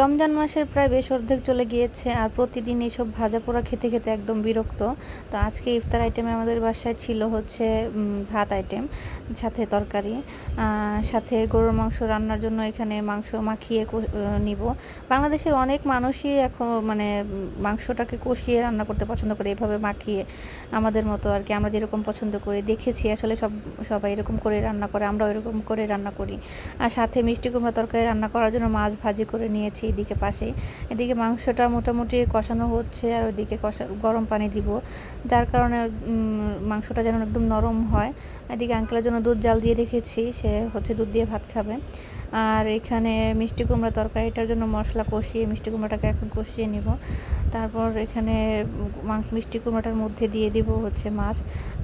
রমজান মাসের প্রায় বেশ অর্ধেক চলে গিয়েছে আর প্রতিদিন এইসব ভাজা পোড়া খেতে খেতে একদম বিরক্ত। তো আজকে ইফতার আইটেমে আমাদের বাসায় ছিল হচ্ছে ভাত আইটেম সাথে তরকারি সাথে গরুর মাংস রান্নার জন্য এখানে মাংস মাখিয়ে নিব। বাংলাদেশের অনেক মানুষই এখন মানে মাংসটাকে কষিয়ে রান্না করতে পছন্দ করে, এভাবে মাখিয়ে আমাদের মতো আর কি। আমরা যেরকম পছন্দ করি, দেখেছি আসলে সব, সবাই এরকম করে রান্না করে, আমরাও এরকম করে রান্না করি। আর সাথে মিষ্টি কুমড়া তরকারি রান্না করার জন্য মাছ ভাজি করে নিয়েছি। এদিকে পাশেই। এদিকে মাংসটা মোটামুটি কষানো হচ্ছে আর ওইদিকে কষা গরম পানি দিব। যার কারণে মাংসটা যেন একদম নরম হয়। এদিকে আঙ্কেলের জন্য দুধ জাল দিয়ে রেখেছি। সে হচ্ছে দুধ দিয়ে ভাত খাবে। আর এখানে মিষ্টি কুমড়া তরকারিটার জন্য মশলা কষিয়ে, মিষ্টি কুমড়াটাকে এখন কষিয়ে নিব। তারপর এখানে মাংস মিষ্টি কুমড়াটার মধ্যে দিয়ে দিব হচ্ছে মাছ।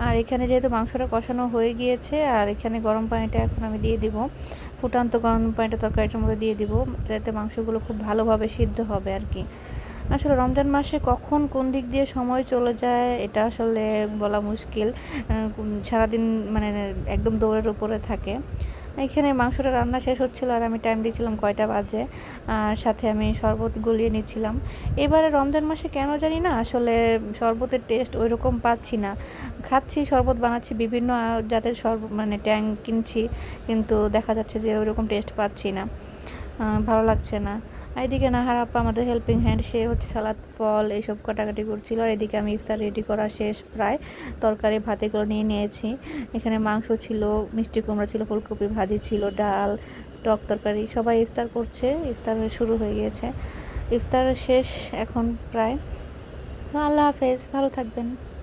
আর এখানে যেহেতু মাংসটা কষানো হয়ে গিয়েছে, আর এখানে গরম পানিটা এখন আমি দিয়ে দিব। ফুটান্ত গরম পানিটা তরকারিটার মধ্যে দিয়ে দিব যাতে মাংসগুলো খুব ভালোভাবে সিদ্ধ হবে আর কি। আসলে রমজান মাসে কখন কোন দিক দিয়ে সময় চলে যায়, এটা আসলে বলা মুশকিল। সারাদিন মানে একদম দৌড়ের উপরে থাকে। এখানে মাংসটা রান্না শেষ হচ্ছিল আর আমি টাইম দিয়েছিলাম কয়টা বাজে। আর সাথে আমি শরবত গলিয়ে নিচ্ছিলাম। এবারে রমজান মাসে কেন জানি না, আসলে শরবতের টেস্ট ওই রকম পাচ্ছি না। খাচ্ছি, শরবত বানাচ্ছি, বিভিন্ন জাতের শরবত মানে ট্যাং কিনছি, কিন্তু দেখা যাচ্ছে যে ওই রকম টেস্ট পাচ্ছি না। ভালো লাগছে না। আর এদিকে নাহার আপা আমাদের হেল্পিং হ্যান্ড সে হচ্ছে সালাদ, ফল এইসব কাটাকাটি করছিল। আর এদিকে আমি ইফতার রেডি করা শেষ প্রায়। তরকারি ভাতে করে নিয়ে নিয়েছি। এখানে মাংস ছিল, মিষ্টি কুমড়া ছিল, ফুলকপি, ভাজি ছিল, ডাল, টক তরকারি, সবাই ইফতার করছে। ইফতার শুরু হয়ে গিয়েছে। ইফতার শেষ এখন প্রায়। আল্লাহ হাফেজ, ভালো থাকবেন।